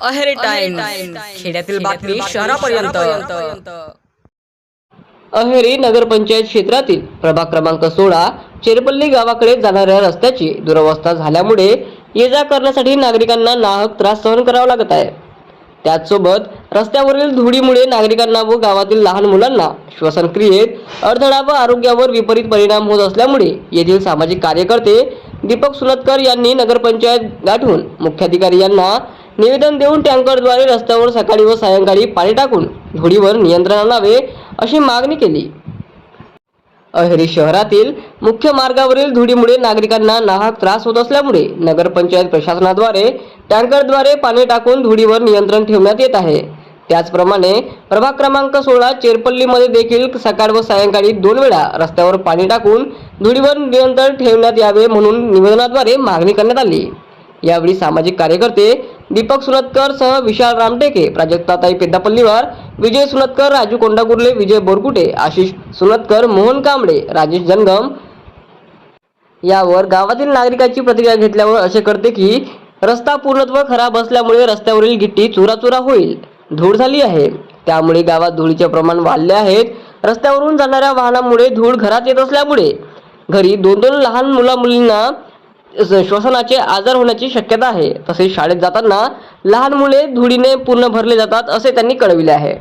Aheri time खेड्यातील बातमी शहरापर्यंत. अहेरी नगरपंचायत क्षेत्रातील प्रभाग क्रमांक सोळा चेरपल्ली गावाकडे जाणाऱ्या रस्त्याची दुरवस्था झाल्यामुळे ये जा करण्यासाठी नागरिकांना नाहक त्रास सहन करावा लागत आहे. त्याचसोबत रस्त्यावरील धुळीमुळे नागरिकांना व गावातील लहान मुलांना श्वसन क्रियेत अडथळा व आरोग्यावर विपरीत परिणाम होत असल्यामुळे येथील सामाजिक कार्यकर्ते दीपक सुनतकर यांनी नगरपंचायत गाठून मुख्याधिकारी यांना निवेदन देऊन टँकरद्वारे रस्त्यावर सकाळी व सायंकाळी पाणी टाकून धुळीवर नियंत्रण आणावे अशी मागणी केली. अहेरी शहरातील मुख्य मार्गावरील धुळीमुळे नागरिकांना नाहक त्रास होत असल्यामुळे नगरपंचायत प्रशासनाद्वारे टँकरद्वारे पाणी टाकून धुळीवर नियंत्रण ठेवण्यात येत आहे. त्याचप्रमाणे प्रभाग क्रमांक सोळा चेरपल्लीमध्ये देखील सकाळ व सायंकाळी दोन वेळा रस्त्यावर पाणी टाकून धुळीवर नियंत्रण ठेवण्यात यावे म्हणून निवेदनाद्वारे मागणी करण्यात आली. यावेळी सामाजिक कार्यकर्ते दीपक सुरतकर सह विशाल रामटेके प्राजक्ताताई पेद्दापल्लीवार विजय सुनतकर राजू कोंडाकुर्ले विजय बोरकुटे आशिष सुनतकर मोहन कांबळे राजेश जनगम यावर गावातील नागरिकांची प्रतिक्रिया घेतल्यावर असे करते की रस्ता पूर्णत्व खराब असल्यामुळे रस्त्यावरील गिट्टी चुराचुरा होईल. धूळ झाली आहे. त्यामुळे गावात धुळीचे प्रमाण वाढले आहेत. रस्त्यावरून जाणाऱ्या वाहनामुळे धूळ घरात येत असल्यामुळे घरी दोन दोन लहान मुला मुलींना श्वसनाचे आजार होण्याची शक्यता आहे. तसेच शाळेत जाताना लहान मुले धुळीने पूर्ण भरले जातात असे त्यांनी कळविले आहे.